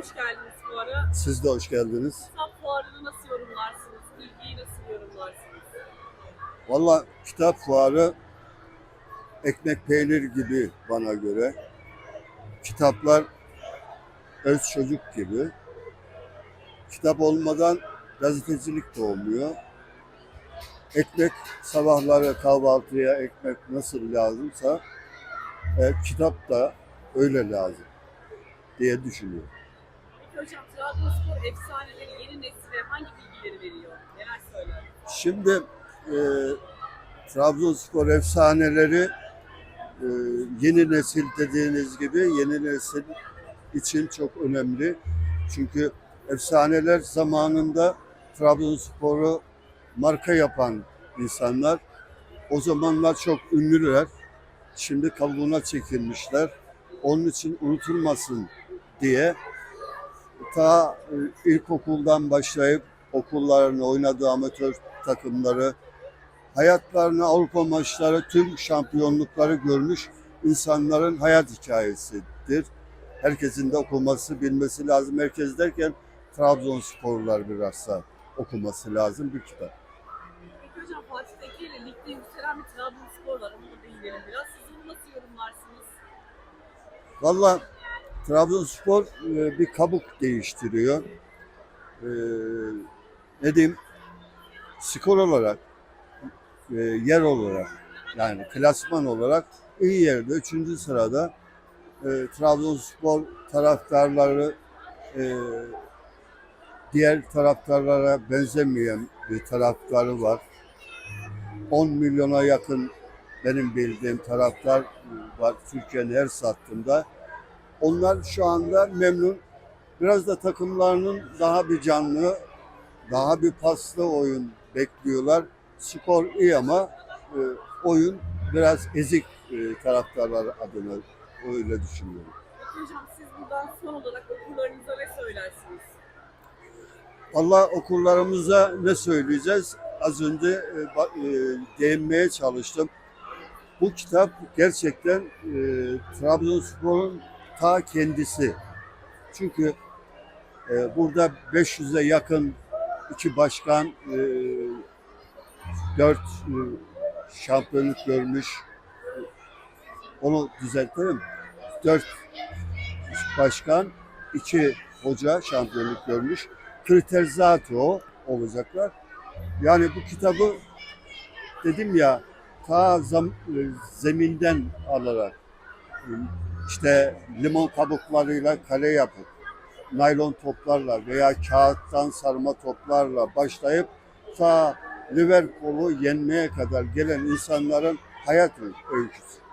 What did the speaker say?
hoş geldiniz fuara. Siz de hoş geldiniz. Kitap fuarını nasıl yorumlarsınız? İlgiyi nasıl yorumlarsınız? Valla kitap fuarı ekmek peynir gibi bana göre. Kitaplar öz çocuk gibi. Kitap olmadan gazetecilik de olmuyor. Ekmek sabahları kahvaltıya ekmek nasıl lazımsa e, kitap da öyle lazım diye düşünüyorum. Hocam Trabzonspor efsaneleri yeni nesile hangi bilgileri veriyor? Neler söyler? Şimdi e, Trabzonspor efsaneleri e, yeni nesil dediğiniz gibi yeni nesil için çok önemli. Çünkü efsaneler zamanında Trabzonspor'u marka yapan insanlar. O zamanlar çok ünlüler. Şimdi kabuğuna çekilmişler. Onun için unutulmasın diye ta e, ilkokuldan başlayıp okullarını oynadığı amatör takımları, hayatlarını Avrupa maçları, tüm şampiyonlukları görmüş insanların hayat hikayesidir. Herkesin de okuması, bilmesi lazım. Herkes derken Trabzonsporlular bilhassa okuması lazım bir kitap. Peki hocam Fatih Tekke ile ligde yükselen bir Trabzonspor var. Onu da değinelim biraz. Siz onu nasıl yorumlarsınız? Valla Trabzonspor e, bir kabuk değiştiriyor. E, ne diyeyim? Skor olarak, e, yer olarak, yani klasman olarak iyi yerde. Üçüncü sırada e, Trabzonspor taraftarları e, diğer taraftarlara benzemeyen bir taraftarı var. 10 milyona yakın benim bildiğim taraftar var Türkiye'nin her sattığında. Onlar şu anda memnun. Biraz da takımlarının daha bir canlı, daha bir paslı oyun bekliyorlar. Skor iyi ama e, oyun biraz ezik e, taraftarlar adına öyle düşünüyorum. Hocam siz buradan son olarak okurlarınıza ne söylersiniz? Allah okurlarımıza ne söyleyeceğiz? Az önce e, e, değinmeye çalıştım. Bu kitap gerçekten e, Trabzonspor'un ta kendisi. Çünkü e, burada 500'e yakın iki başkan, e, dört e, şampiyonluk görmüş. Onu düzeltelim. Dört başkan, iki hoca şampiyonluk görmüş. Kriter zaten o olacaklar. Yani bu kitabı dedim ya ta zam- e, zeminden alarak işte limon kabuklarıyla kale yapıp naylon toplarla veya kağıttan sarma toplarla başlayıp ta Liverpool'u yenmeye kadar gelen insanların hayat öyküsü.